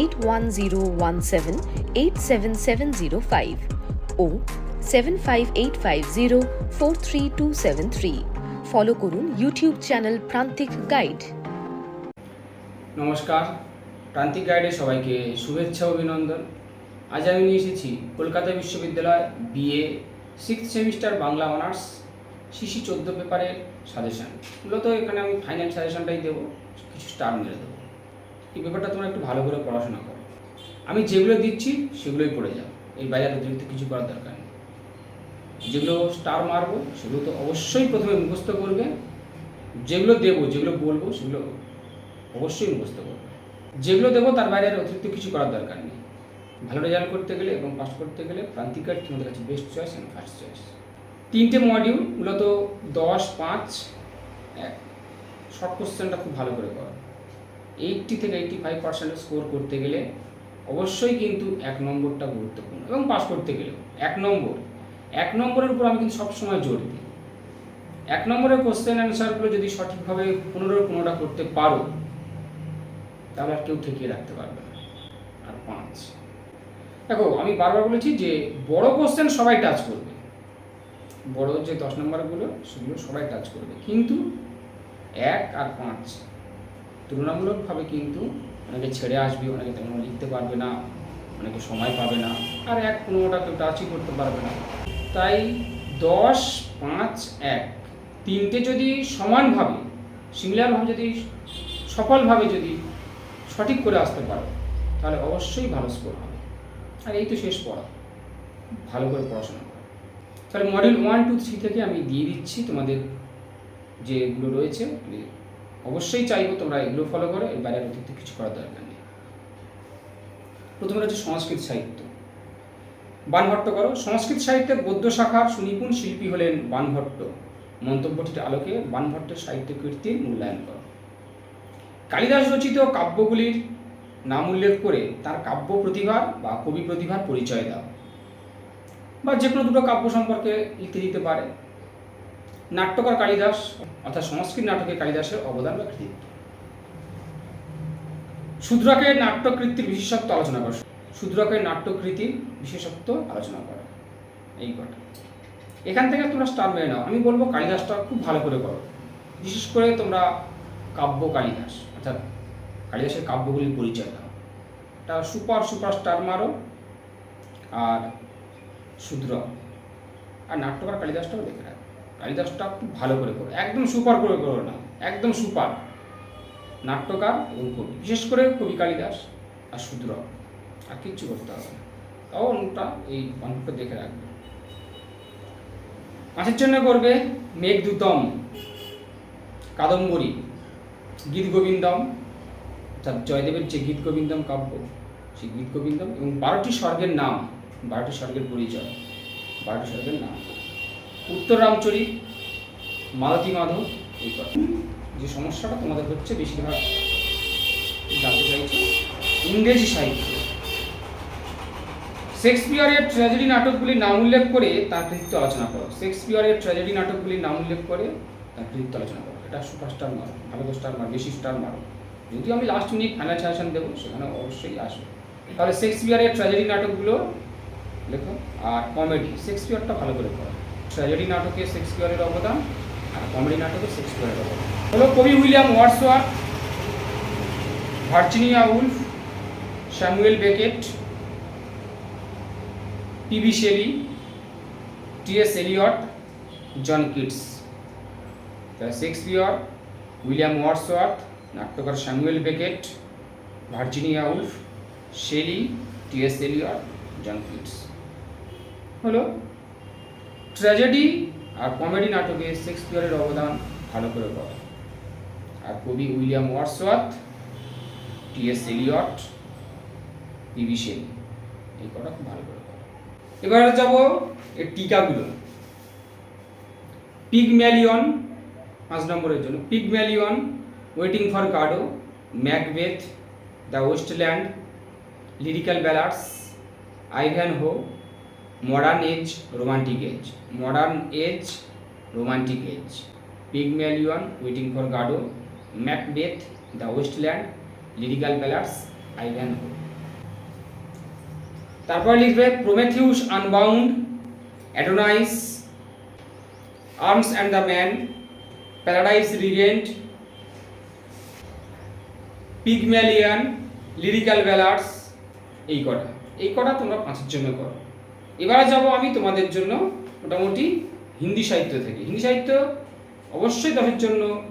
eight one zero one seven eight seven seven zero five ও seven five eight five zero four three two seven three follow করুন YouTube channel Prantik guide নমস্কার। প্রান্তিক গাইডে সবাইকে শুভেচ্ছা, অভিনন্দন। আজ আমি নিয়ে এসেছি কলকাতা বিশ্ববিদ্যালয় BA six semester Bangla honours CC চোদ্দ পেপারের সাজেশান মূলত এখানে আমি ফাইনাল সাজেশানটাই দেবো, কিছু স্টার মেরে দেবো। এই ব্যাপারটা তোমরা একটু ভালো করে পড়াশোনা করো। আমি যেগুলো দিচ্ছি সেগুলোই পড়ে যাও। এই বাইরে অতিরিক্ত কিছু করার দরকার নেই। যেগুলো স্টার মারবো, সেগুলো তো অবশ্যই প্রথমে মুখস্থ করবে। যেগুলো দেবো, যেগুলো বলব, সেগুলো অবশ্যই মুখস্থ করবে। যেগুলো দেবো, তার বাইরে অতিরিক্ত কিছু করার দরকার নেই। ভালো রেজাল্ট করতে গেলে এবং পাস করতে গেলে প্রান্তিকার তোমাদের কাছে বেস্ট চয়েস এবং ফার্স্ট চয়েস তিনটে মডিউল মূলত দশ, পাঁচ, এক। শর্ট কোশ্চেনটা খুব ভালো করে করো। এইটটি থেকে এইটটি ফাইভ পার্সেন্ট স্কোর করতে গেলে অবশ্যই কিন্তু এক নম্বরটা গুরুত্বপূর্ণ এবং পাস করতে গেলেও এক নম্বর। এক নম্বরের উপর আমি কিন্তু সবসময় জোর দিই। এক নম্বরের কোশ্চেন অ্যান্সারগুলো যদি সঠিকভাবে পনেরো পনেরোটা করতে পারো, তাহলে আর কেউ ঠেকিয়ে রাখতে পারবে না। আর পাঁচ। দেখো, আমি বারবার বলেছি যে বড় কোশ্চেন সবাই টাচ করবে। বড় যে দশ নম্বরগুলো, সেগুলো সবাই টাচ করবে। কিন্তু এক আর পাঁচ তুলনামূলকভাবে কিন্তু অনেকে ছেড়ে আসবে, অনেকে তেমন লিখতে পারবে না, অনেকে সময় পাবে না, আর এক পনেরোটা কেউ টাচই করতে পারবে না। তাই দশ, পাঁচ, এক তিনটে যদি সমানভাবে সিমিলারভাবে যদি, সফলভাবে যদি সঠিক করে আসতে পারো, তাহলে অবশ্যই ভালো স্কোর হবে। আর এই তো শেষ পড়া। ভালো করে পড়াশোনা করো। তাহলে মডেল ওয়ান টু থ্রি থেকে আমি দিয়ে দিচ্ছি তোমাদের যেগুলো রয়েছে অবশ্যই চাইব তোমরা এগুলো ফলো করো, এর বাইরে অতিরিক্ত কিছু করার দরকার নেই। প্রথমে রয়েছে সংস্কৃত সাহিত্য। বানভট্ট করো। সংস্কৃত সাহিত্যের গদ্য শাখার সুনিপুণ শিল্পী হলেন বানভট্ট। মন্তব্যটির আলোকে বানভট্টের সাহিত্য কীর্তির মূল্যায়ন করো। কালিদাস রচিত কাব্যগুলির নাম উল্লেখ করে তার কাব্য প্রতিভার বা কবি প্রতিভার পরিচয় দাও। বা যে কোনো দুটো কাব্য সম্পর্কে লিখতে দিতে পারে। নাট্যকার কালিদাস, অর্থাৎ সংস্কৃত নাটকে কালিদাসের অবদান বা কৃতিত্ব। শূদ্রকের নাট্যকৃতির বিশেষত্ব আলোচনা করো। শূদ্রকের নাট্যকৃতির বিশেষত্ব আলোচনা করো। এই কটা। এখান থেকে তোমরা স্টার মেরে নাও। আমি বলব কালিদাসটা খুব ভালো করে করো। বিশেষ করে তোমরা কাব্য কালিদাস, অর্থাৎ কালিদাসের কাব্যগুলির পরিচয় দাও। এটা সুপার সুপার স্টার মারো আর শূদ্র। আর নাট্যকার কালিদাসটাও দেখে কালিদাসটা খুব ভালো করে করো, একদম সুপার করে করো না, একদম সুপার। নাট্যকার এবং কবি, বিশেষ করে কবি কালিদাস আর শূদ্র আর কিচ্ছু করতে হবে না। তাও অন্যটা এই অঙ্কটা দেখে রাখবে। পাঁচের জন্য করবে মেঘদূতম কাদম্বরী, গীত গোবিন্দম, অর্থাৎ জয়দেবের যে গীত গোবিন্দম কাব্য, সেই গীত গোবিন্দম এবং বারোটি স্বর্গের নাম, বারোটি স্বর্গের পরিচয়, বারোটি স্বর্গের নাম। উত্তর রামচরিত মালতী মাধব, এই যে সমস্যাটা তোমাদের হচ্ছে বেশিরভাগ জানতে চাইছো, ইংরেজি সাহিত্য। শেক্সপিয়ারের ট্র্যাজেডি নাটকগুলির নাম উল্লেখ করে তার কৃতিত্ব আলোচনা করো। শেক্সপিয়ারের ট্র্যাজেডি নাটকগুলির নাম উল্লেখ করে তার কৃতিত্ব আলোচনা করো। এটা সুপারস্টার মারো ভালো স্টার মারো বেশি স্টার মারো যদিও আমি লাস্ট মিনিট ফাইনাল সাজেশন দেবো, সেখানে অবশ্যই আসবে। তাহলে শেক্সপিয়ারের ট্র্যাজেডি নাটকগুলো লেখো, আর কমেডি শেক্সপিয়ারটা ভালো করে করো ট্র্যাজেডি নাটকে শেক্সপিয়ারের অবদান আর কমেডি নাটকে শেক্সপিয়ারের অবদান। হলো কবি William Wordsworth Virginia Woolf, Samuel Beckett PB Shelley TS Eliot, John Keats. Shakespeare, William Wordsworth নাট্যকার Samuel Beckett, Virginia Woolf, Shelley TS Eliot, John Keats. হলো ট্র্যাজেডি আর কমেডি নাটকে শেক্সপিয়রের অবদান ভালো করে পড়া। আর কবি William Wordsworth TS Eliot PB Shelley এই কটা খুব ভালো করে করো এবার যাব এর টিকাগুলো। পিগম্যালিয়ন পাঁচ নম্বরের জন্য। Pygmalion Waiting for Godot Macbeth the Waste Land Lyrical Ballads Ivanhoe modern age romantic age modern age romantic age Pygmalion Waiting for Godot Macbeth the Waste Land Lyrical Ballads Ivanhoe তারপর লিখবে Prometheus Unbound Adonais Arms and the Man Paradise Regained Pygmalion Lyrical Ballads এই কটা। এই কটা তোমরা পাঁচের জন্য করো। এবারে যাব আমি তোমাদের জন্য মোটামুটি হিন্দি সাহিত্য থেকে। হিন্দি সাহিত্য অবশ্যই দশের জন্য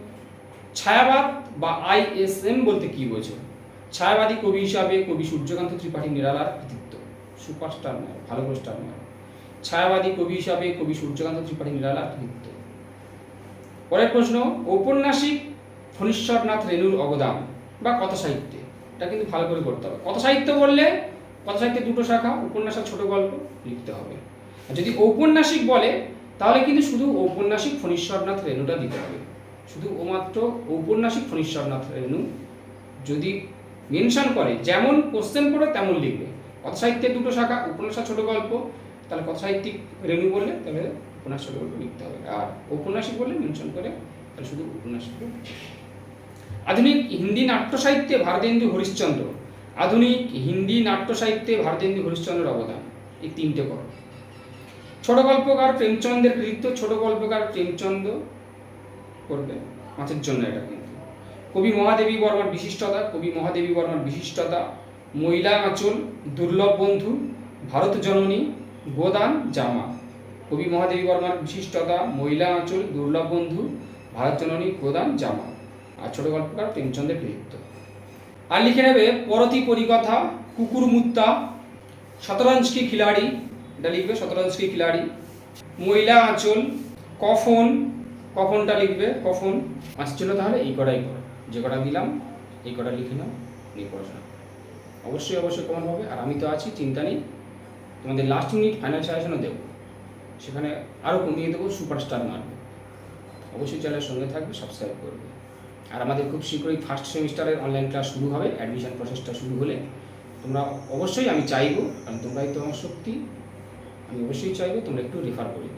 ছায়াবাদ বা আইএসএম বলতে কি বোঝো? ছায়াবাদী কবি হিসাবে কবি সূর্যকান্ত ত্রিপাঠী নিরালার কৃতিত্ব। সুপারস্টার নয়, ভালো করে স্টার নয়। ছায়াবাদী কবি হিসাবে কবি সূর্যকান্ত ত্রিপাঠী নিরালার কৃতিত্ব। পরের প্রশ্ন, ঔপন্যাসিক ফণীশ্বরনাথ রেণুর অবদান বা কথা সাহিত্যে? এটা কিন্তু ভালো করে করতে হবে। কথা সাহিত্য বললে কথা সাহিত্যে দুটো শাখা উপন্যাস আর ছোট গল্প লিখতে হবে। আর যদি ঔপন্যাসিক বলে, তাহলে কিন্তু শুধু ঔপন্যাসিক ফণীশ্বরনাথ রেণুটা দিতে হবে। শুধু ও মাত্র ঔপন্যাসিক ফণীশ্বরনাথ রেণু যদি মেনশন করে, যেমন কোশ্চেন করে তেমন লিখবে। কথা সাহিত্যের দুটো শাখা উপন্যাস ছোট গল্প, তাহলে কথা সাহিত্যিক রেণু বললে তাহলে উপন্যাস ছোট গল্প লিখতে হবে। আর ঔপন্যাসিক বললে মেনশন করে, তাহলে শুধু উপন্যাসিক আধুনিক হিন্দি নাট্য সাহিত্যে ভারতেন্দু হরিশ্চন্দ্র আধুনিক হিন্দি নাট্য সাহিত্যে ভারতেন্দু হরিশ্চন্দ্রের অবদান, এই তিনটে করো ছোট গল্পকার প্রেমচন্দ্রের কৃতিত্ব, ছোট গল্পকার প্রেমচন্দ্র করবে মাছের জন্য এটা কিন্তু। কবি মহাদেবী বর্মার বিশিষ্টতা, কবি মহাদেবী বর্মার বিশিষ্টতা, মহিলা আঁচল, দুর্লভ বন্ধু, ভারত জননী, গোদান জামা। কবি মহাদেবী বর্মার বিশিষ্টতা, মহিলা আঁচল, দুর্লভ বন্ধু, ভারত জননী, গোদান জামা। আর ছোট গল্পকার প্রেমচন্দ্রের কৃতিত্ব। আর লিখে নেবে পরতি পরিকথা কুকুর মুত্তা শতরঞ্জ কি খিলাড়ি। এটা লিখবে শতরঞ্জ কি খিলাড়ি। মহিলা আঁচল, কফন। কফনটা লিখবে কফন। জন্য তাহলে এই কটাই করো। যে কটা দিলাম, এই কটা লিখে নাও, নিয়ে পড়াশোনা অবশ্যই অবশ্যই কমন হবে। আর আমি তো আছি, চিন্তা নেই। তোমাদের লাস্ট মিনিট ফাইনাল সাজেশনও দেবো। সেখানে আরও কমিয়ে দেবো সুপারস্টার মারবে। অবশ্যই চ্যানেলের সঙ্গে থাকবে সাবস্ক্রাইব করবে। আর আমাদের খুব শীঘ্রই ফার্স্ট সেমিস্টারের অনলাইন ক্লাস শুরু হবে অ্যাডমিশন প্রসেসটা শুরু হলে তোমরা অবশ্যই আমি চাইব, কারণ তোমরাই তো আমার শক্তি, আমি অবশ্যই চাইব তোমরা একটু রেফার করে